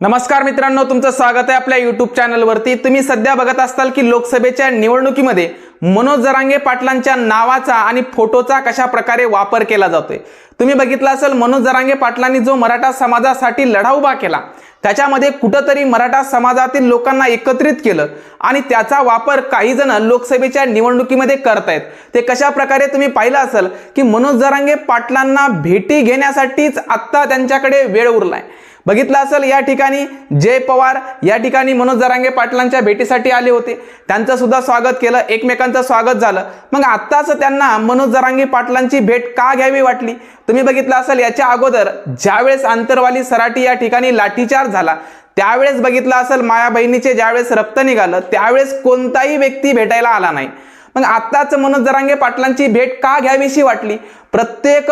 नमस्कार मित्रांनो तुमचं स्वागत आहे आपल्या युट्यूब चॅनलवरती तुम्ही सध्या बघत असताल की लोकसभेच्या निवडणुकीमध्ये मनोज जरांगे पाटलांच्या नावाचा आणि फोटोचा कशा प्रकारे वापर केला जातोय? तुम्ही बघितलं असेल मनोज जरांगे पाटलांनी जो मराठा समाजासाठी लढा उभा केला त्याच्यामध्ये कुठंतरी मराठा समाजातील लोकांना एकत्रित केलं आणि त्याचा वापर काही जण लोकसभेच्या निवडणुकीमध्ये करतायत. ते कशा प्रकारे तुम्ही पाहिलं असेल की मनोज जरांगे पाटलांना भेटी घेण्यासाठीच आत्ता त्यांच्याकडे वेळ उरलाय. बघितलं असेल या ठिकाणी जय पवार या ठिकाणी मनोज जरांगे पाटलांच्या भेटीसाठी आले होते. त्यांचं सुद्धा स्वागत केलं एकमेकांचं स्वागत झालं. मग आत्ताच त्यांना मनोज जरांगे पाटलांची भेट का घ्यावी वाटली? तुम्ही बघितलं असेल याच्या अगोदर ज्यावेळेस आंतरवाली सराटी या ठिकाणी लाठीचार्ज झाला त्यावेळेस बघितलं असेल माया बहिणीचे ज्यावेळेस रक्त निघालं त्यावेळेस कोणताही व्यक्ती भेटायला आला नाही. मग आत्ताच मनोज जरांगे पाटलांची भेट का घ्यावीशी वाटली? प्रत्येक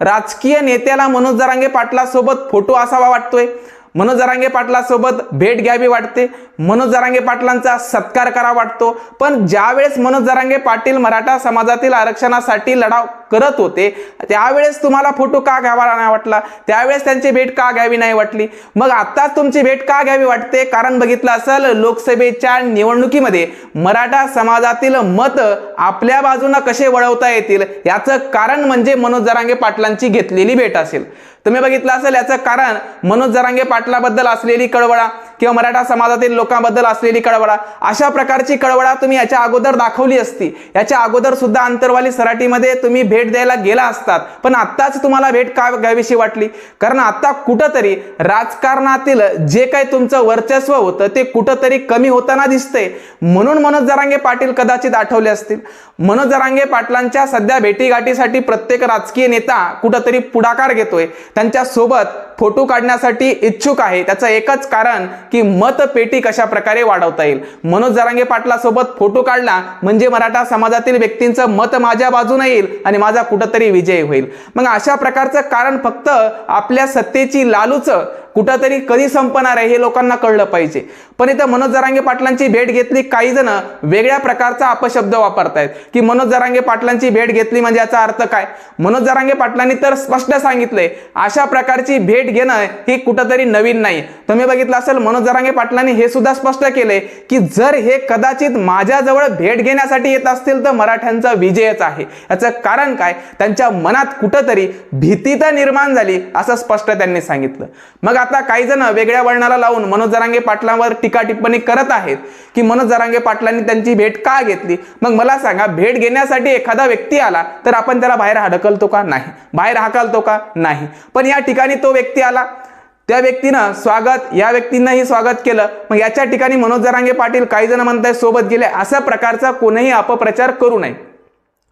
राजकीय नेत्याला मनोज जरांगे पाटलासोबत फोटो असावा वाटतोय. मनोज जरांगे पाटलासोबत भेट घ्यावी वाटते. मनोज जरांगे पाटलांचा सत्कार करावा वाटतो. पण ज्यावेळेस मनोज जरांगे पाटील मराठा समाजातील आरक्षणासाठी लढाव करत होते त्यावेळेस तुम्हाला फोटो का घ्यावा नाही वाटला? त्यावेळेस त्यांची भेट का घ्यावी नाही वाटली? मग आत्ताच तुमची भेट का घ्यावी वाटते? कारण बघितलं असेल लोकसभेच्या निवडणुकीमध्ये मराठा समाजातील मत आपल्या बाजूनं कसे वळवता येतील? याचं कारण म्हणजे मनोज जरांगे पाटलांची घेतलेली भेट असेल. तुम्ही बघितलं असेल याचं कारण मनोज जरांगे पाटलाबद्दल असलेली कळवळा. किंवा मराठा समाजातील लोकांबद्दल असलेली कळवळा अशा प्रकारची कळवळा तुम्ही याच्या अगोदर दाखवली असती. याच्या अगोदर सुद्धा अंतरवाली सराटीमध्ये तुम्ही भेट द्यायला गेला असतात. पण आत्ताच तुम्हाला भेट का घ्यावीशी वाटली? कारण आत्ता कुठंतरी राजकारणातील जे काही तुमचं वर्चस्व होतं ते कुठंतरी कमी होताना दिसतंय. म्हणून मनोज जरांगे पाटील कदाचित आठवले असतील. मनोज जरांगे पाटलांच्या सध्या भेटीगाठीसाठी प्रत्येक राजकीय नेता कुठंतरी पुढाकार घेतोय. त्यांच्यासोबत फोटो काढण्यासाठी इच्छुक आहे. त्याचं एकच कारण की मतपेटी कशा प्रकारे वाढवता येईल. मनोज जरांगे पाटलासोबत फोटो काढला म्हणजे मराठा समाजातील व्यक्तींचं मत माझ्या बाजूने येईल आणि माझा कुठंतरी विजय होईल. मग अशा प्रकारचं कारण फक्त आपल्या सत्तेची लालूच कुठंतरी कधी संपणार आहे हे लोकांना कळलं पाहिजे. पण इथं मनोज जरांगे पाटलांची भेट घेतली काही जण वेगळ्या प्रकारचा अपशब्द वापरतायत. की मनोज जरांगे पाटलांची भेट घेतली म्हणजे याचा अर्थ काय? मनोज जरांगे पाटलांनी तर स्पष्ट सांगितलंय अशा प्रकारची भेट घेणं ही कुठंतरी नवीन नाही. तुम्ही बघितलं असेल मनोज जरांगे पाटलांनी हे सुद्धा स्पष्ट केले की जर हे कदाचित माझ्याजवळ भेट घेण्यासाठी येत असतील तर मराठ्यांचा विजयच आहे. याचं कारण काय? त्यांच्या मनात कुठंतरी भीती तर निर्माण झाली असं स्पष्ट त्यांनी सांगितलं. मग आता काही जण वेगळ्या वळणाला लावून मनोज जरांगे पाटलांवर टीका टिप्पणी करत आहेत की मनोज जरांगे पाटलांनी त्यांची भेट का घेतली? मग मला सांगा भेट घेण्यासाठी एखादा व्यक्ती आला तर आपण त्याला बाहेर हडकलतो का नाही? बाहेर हाकलतो का नाही? पण या ठिकाणी तो व्यक्ती आला त्या व्यक्तीनं स्वागत या व्यक्तींनाही स्वागत केलं. मग याच्या ठिकाणी मनोज जरांगे पाटील काही जण म्हणताय सोबत गेले. अशा प्रकारचा कोणीही अपप्रचार करू नये.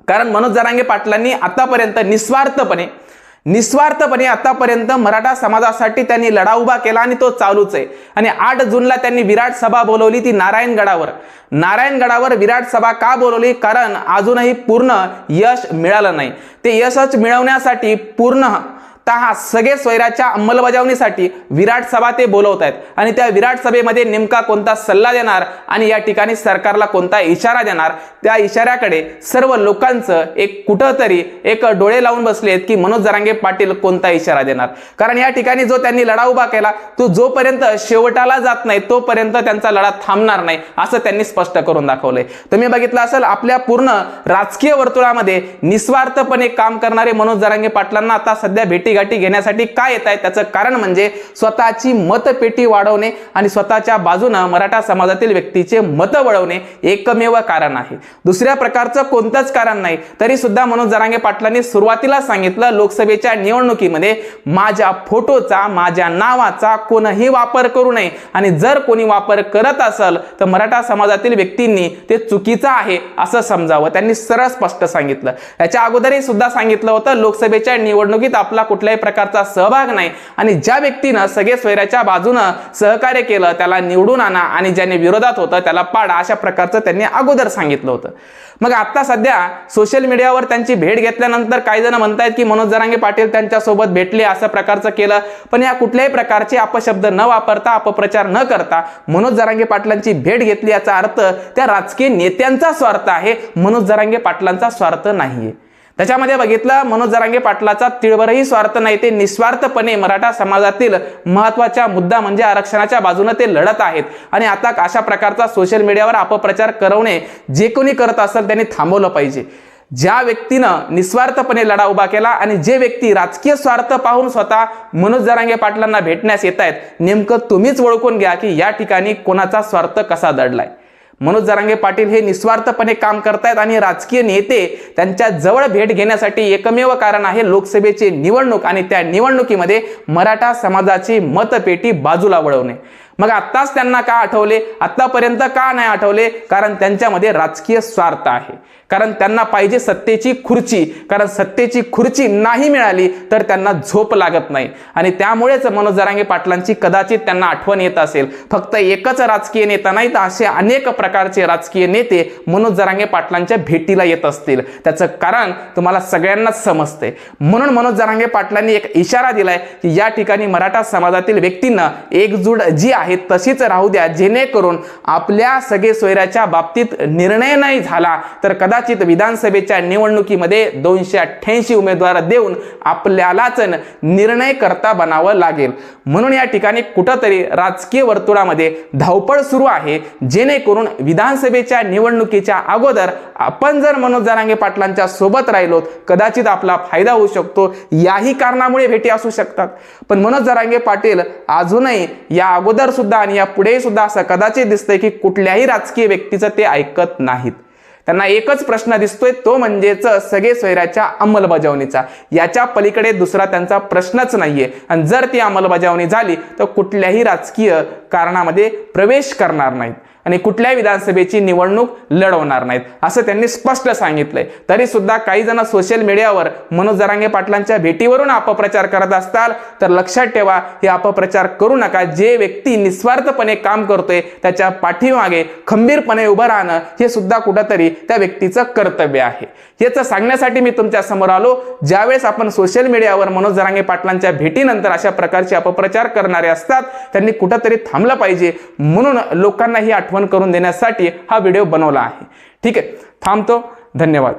कारण मनोज जरांगे पाटलांनी आतापर्यंत निस्वार्थपणे निस्वार्थपणे आतापर्यंत मराठा समाजासाठी त्यांनी लढा उभा केला आणि तो चालूच आहे. आणि आठ जूनला त्यांनी विराट सभा बोलवली ती नारायणगडावर. नारायणगडावर विराट सभा का बोलवली? कारण अजूनही पूर्ण यश मिळालं नाही. ते यशच मिळवण्यासाठी पूर्ण हा सगळे स्वैराच्या अंमलबजावणीसाठी विराट सभा ते बोलवत आहेत आणि त्या विराट सभेमध्ये नेमका कोणता सल्ला देणार आणि या ठिकाणी सरकारला कोणता इशारा देणार त्या इशाऱ्याकडे सर्व लोकांचं एक कुठंतरी एक डोळे लावून बसले आहेत की मनोज जरांगे पाटील कोणता इशारा देणार. कारण या ठिकाणी जो त्यांनी लढा उभा केला तो जोपर्यंत शेवटाला जात नाही तोपर्यंत त्यांचा लढा थांबणार नाही असं त्यांनी स्पष्ट करून दाखवलंय. तुम्ही बघितलं असेल आपल्या पूर्ण राजकीय वर्तुळामध्ये निस्वार्थपणे काम करणारे मनोज जरांगे पाटलांना आता सध्या भेटी गाठी घेण्यासाठी काय येत आहे? त्याचं कारण म्हणजे स्वतःची मतपेटी वाढवणे आणि स्वतःच्या बाजूनं मराठा समाजातील व्यक्तीचे मत वळवणे एकमेव कारण आहे. दुसऱ्या प्रकारचं कोणतंच कारण नाही. तरी सुद्धा मनोज जरांगे पाटलांनी सुरुवातीला सांगितलं लोकसभेच्या निवडणुकीमध्ये माझ्या फोटोचा माझ्या नावाचा कोणही वापर करू नये. आणि जर कोणी वापर करत असेल तर मराठा समाजातील व्यक्तींनी ते चुकीचं आहे असं समजावं. त्यांनी सरळ स्पष्ट सांगितलं. याच्या अगोदरही सुद्धा सांगितलं होतं लोकसभेच्या निवडणुकीत आपला कुठल्याही प्रकारचा सहभाग नाही. आणि ज्या व्यक्तीनं सगळे स्वैराच्या बाजूनं सहकार्य केलं त्याला निवडून आणा आणि ज्याने विरोधात होतं त्याला पाडा अशा प्रकारचं त्यांनी अगोदर सांगितलं होतं. मग आता सध्या सोशल मीडियावर त्यांची भेट घेतल्यानंतर काही जण म्हणतायत की मनोज जरांगे पाटील त्यांच्यासोबत भेटले असं प्रकारचं केलं. पण या कुठल्याही प्रकारचे अपशब्द न वापरता अपप्रचार न करता मनोज जरांगे पाटलांची भेट घेतली याचा अर्थ त्या राजकीय नेत्यांचा स्वार्थ आहे मनोज जरांगे पाटलांचा स्वार्थ नाहीये. त्याच्यामध्ये बघितलं मनोज जरांगे पाटलाचा तिळभरही स्वार्थ नाही ते निस्वार्थपणे मराठा समाजातील महत्त्वाचा मुद्दा म्हणजे आरक्षणाच्या बाजूने ते लढत आहेत. आणि आता अशा प्रकारचा सोशल मीडियावर अपप्रचार करवणे जे कोणी करत असेल त्यांनी थांबवलं पाहिजे. ज्या व्यक्तीनं निस्वार्थपणे लढा उभा केला आणि जे व्यक्ती राजकीय स्वार्थ पाहून स्वतः मनोज जरांगे पाटलांना भेटण्यास येत आहेत नेमकं तुम्हीच ओळखून घ्या की या ठिकाणी कोणाचा स्वार्थ कसा दडलाय. मनोज जरांगे पाटील हे निस्वार्थपणे काम करतायत आणि राजकीय नेते त्यांच्या जवळ भेट घेण्यासाठी एकमेव कारण आहे लोकसभेची निवडणूक आणि त्या निवडणुकीमध्ये मराठा समाजाची मतपेटी बाजूला वळवणे. मग आत्ताच त्यांना का आठवले? आतापर्यंत का नाही आठवले? कारण त्यांच्यामध्ये राजकीय स्वार्थ आहे. कारण त्यांना पाहिजे सत्तेची खुर्ची. कारण सत्तेची खुर्ची नाही मिळाली तर त्यांना झोप लागत नाही. आणि त्यामुळेच मनोज जरांगे पाटलांची कदाचित त्यांना आठवण येत असेल. फक्त एकच राजकीय नेता नाही तर असे अनेक प्रकारचे राजकीय नेते मनोज जरांगे पाटलांच्या भेटीला येत असतील. त्याचं कारण तुम्हाला सगळ्यांनाच समजते म्हणून मनोज जरांगे पाटलांनी एक इशारा दिलाय की या ठिकाणी मराठा समाजातील व्यक्तींना एकजूट जी आहे तशीच राहू द्या. जेणेकरून आपल्या सगळे सोयऱ्याच्या बाबतीत निर्णय नाही झाला तर कदाचित विधानसभेच्या निवडणुकीमध्ये दोनशे अठ्ठ्याऐंशी उमेदवार देऊन आपल्यालाच निर्णय करता बनावं लागेल. म्हणून या ठिकाणी कुठंतरी राजकीय वर्तुळामध्ये धावपळ सुरू आहे. जेणेकरून विधानसभेच्या निवडणुकीच्या अगोदर आपण जर मनोज जरांगे पाटलांच्या सोबत राहिलो कदाचित आपला फायदा होऊ शकतो. याही कारणामुळे भेटी असू शकतात. पण मनोज जरांगे पाटील अजूनही या अगोदर सुद्धा आणि या पुढे सुद्धा असं कदाचित दिसतंय की कुठल्याही राजकीय व्यक्तीचं ते ऐकत नाहीत. त्यांना एकच प्रश्न दिसतोय तो म्हणजेच सगळे स्वैराच्या अंमलबजावणीचा. याच्या पलीकडे दुसरा त्यांचा प्रश्नच नाहीये. आणि जर ती अंमलबजावणी झाली तर कुठल्याही राजकीय कारणामध्ये प्रवेश करणार नाहीत. आणि कुठल्याही विधानसभेची निवडणूक लढवणार नाहीत. असं त्यांनी स्पष्ट सांगितलंय. तरी सुद्धा काही जण सोशल मीडियावर मनोज जरांगे पाटलांच्या भेटीवरून अपप्रचार करत असताल तर लक्षात ठेवा हे अपप्रचार करू नका. जे व्यक्ती निस्वार्थपणे काम करतोय त्याच्या पाठीमागे खंबीरपणे उभं राहणं हे सुद्धा कुठंतरी त्या व्यक्तीचं कर्तव्य आहे. हेच सांगण्यासाठी मी तुमच्यासमोर आलो. ज्यावेळेस आपण सोशल मीडियावर मनोज जरांगे पाटलांच्या भेटीनंतर अशा प्रकारचे अपप्रचार करणारे असतात त्यांनी कुठंतरी थांबलं पाहिजे. म्हणून लोकांना ही आठवण करून देण्यासाठी हा व्हिडिओ बनवला आहे. ठीक आहे थांबतो. धन्यवाद.